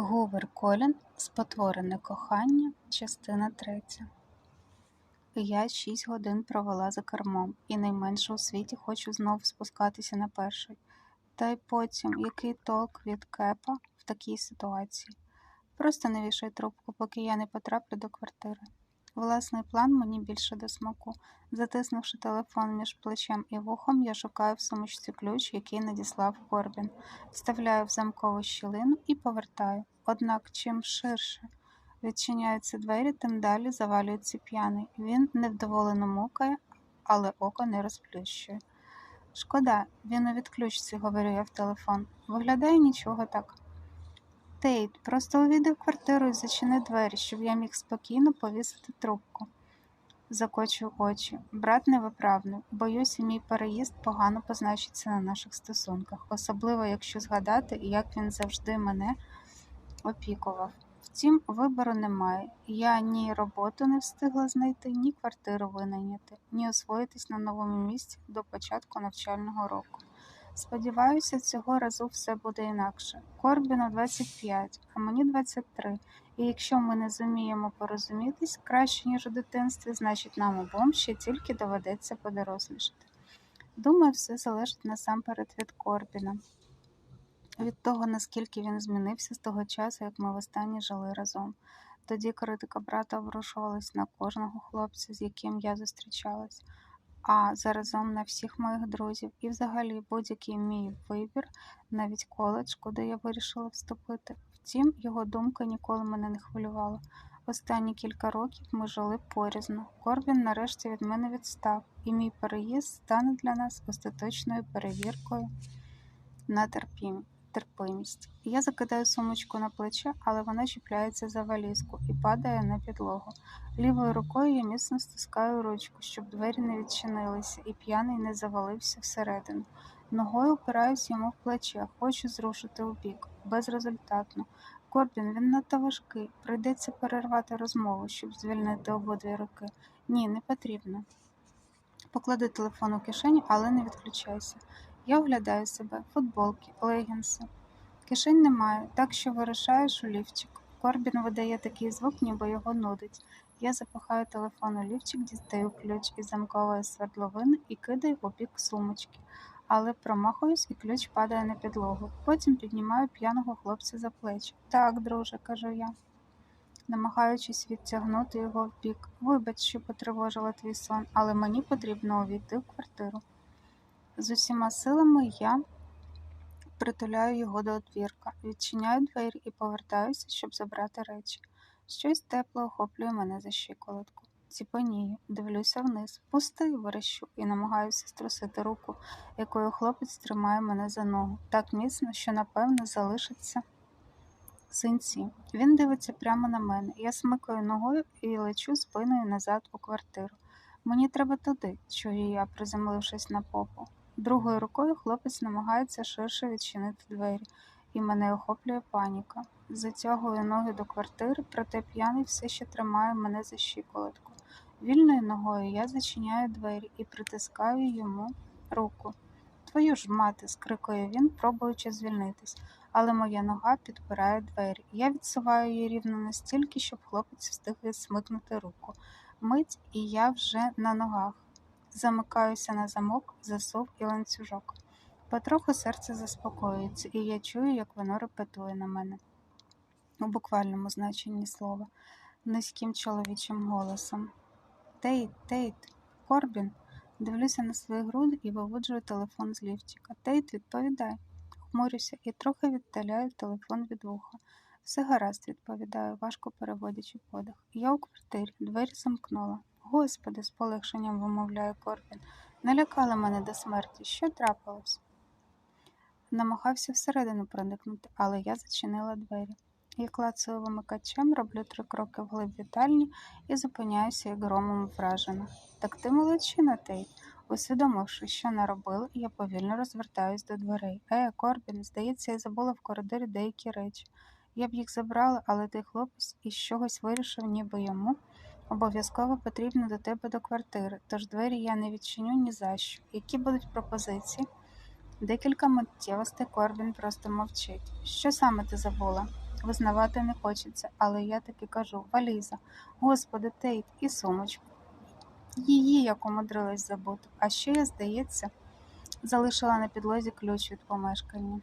Гувер Колін Спотворене кохання, частина третя. Я шість годин провела за кермом, і найменше у світі хочу знову спускатися на перший. Та й потім, який толк від кепа в такій ситуації? Просто не вішай трубку, поки я не потраплю до квартири. Власний план мені більше до смаку. Затиснувши телефон між плечем і вухом, я шукаю в сумочці ключ, який надіслав Корбін, вставляю в замкову щілину і повертаю. Однак чим ширше відчиняються двері, тим далі завалюється п'яний. Він невдоволено мукає, але око не розплющує. Шкода, він у відключці, говорю я в телефон. Виглядає нічого так. Тейт, просто увійди в квартиру і зачини двері, щоб я міг спокійно повісити трубку. Закочую очі. Брат невиправний. Боюся, мій переїзд погано позначиться на наших стосунках, особливо якщо згадати, як він завжди мене опікував. Втім, вибору немає. Я ні роботу не встигла знайти, ні квартиру винайняти, ні освоїтись на новому місці до початку навчального року. Сподіваюся, цього разу все буде інакше. Корбіну 25, а мені 23. І якщо ми не зуміємо порозумітись краще, ніж у дитинстві, значить нам обом ще тільки доведеться подорослішати. Думаю, все залежить насамперед від Корбіна, від того, наскільки він змінився з того часу, як ми востаннє жили разом. Тоді критика брата обрушувалась на кожного хлопця, з яким я зустрічалась а заразом на всіх моїх друзів і взагалі будь-який мій вибір, навіть коледж, куди я вирішила вступити. Втім, його думка ніколи мене не хвилювала. Останні кілька років ми жили порізно. Корбін нарешті від мене відстав, і мій переїзд стане для нас остаточною перевіркою на терпіння терпимість. Я закидаю сумочку на плече, але вона чіпляється за валізку і падає на підлогу. Лівою рукою я міцно стискаю ручку, щоб двері не відчинилися, і п'яний не завалився всередину. Ногою опираюсь йому в плече, хочу зрушити у бік. безрезультатно. Корбін, він надто важкий. Прийдеться перервати розмову, щоб звільнити обидві руки. Ні, не потрібно. Поклади телефон у кишеню, але не відключайся. Я оглядаю себе, футболки, легінси. Кишень немає, так що вирушаєш у лівчик. Корбін видає такий звук, ніби його нудить. Я запахаю телефон у лівчик, дістаю ключ із замкової свердловини і кидаю у бік сумочки, але промахуюсь і ключ падає на підлогу. Потім піднімаю п'яного хлопця за плечі. Так, друже, кажу я, намагаючись відтягнути його в бік. Вибач, що потривожила твій сон, але мені потрібно увійти в квартиру. З усіма силами я притуляю його до одвірка, відчиняю двері і повертаюся, щоб забрати речі. Щось тепле охоплює мене за щиколотку. Ціпанію, дивлюся вниз, пусти, верещу, і намагаюся струсити руку, якою хлопець тримає мене за ногу, так міцно, що, напевно, залишиться синці. Він дивиться прямо на мене. Я смикаю ногою і лечу спиною назад у квартиру. Мені треба туди, чую я, приземлившись на попу. Другою рукою хлопець намагається ширше відчинити двері, і мене охоплює паніка. Затягую ноги до квартири, проте п'яний все ще тримає мене за щиколотку. Вільною ногою я зачиняю двері і притискаю йому руку. Твою ж мати, скрикує він, пробуючи звільнитись, але моя нога підпирає двері. Я відсуваю її рівно настільки, щоб хлопець встиг відсмикнути руку. Мить, і я вже на ногах. Замикаюся на замок, засув і ланцюжок. Потроху серце заспокоюється, і я чую, як воно репетує на мене у буквальному значенні слова, низьким чоловічим голосом. Тейт, Тейт, Корбін. Дивлюся на свої груди і виводжую телефон з лівчика. Тейт, відповідай. Хмурюся і трохи віддаляю телефон від вуха. Все гаразд, відповідаю, важко переводячи подих. Я у квартирі, двері замкнула. Господи, з полегшенням вимовляє Корбін. Налякали мене до смерті. Що трапилось? Намагався всередину проникнути, але я зачинила двері. Я клацаю вимикачем, роблю три кроки вглиб вітальні і зупиняюся, як громом вражена. Так ти молодчина, Тейт. Усвідомивши, що наробила, я повільно розвертаюсь до дверей. Е, Корбін, здається, я забула в коридорі деякі речі. Я б їх забрала, але той хлопець із чогось вирішив, ніби йому. Обов'язково потрібно до тебе до квартири, тож двері я не відчиню ні за що. Які будуть пропозиції? Декілька миттєвостей Корбін просто мовчить. Що саме ти забула? Визнавати не хочеться, але я таки кажу валіза, господи, Тейт, і сумочку. Її як умудрилась забути. А ще я, здається, залишила на підлозі ключ від помешкання.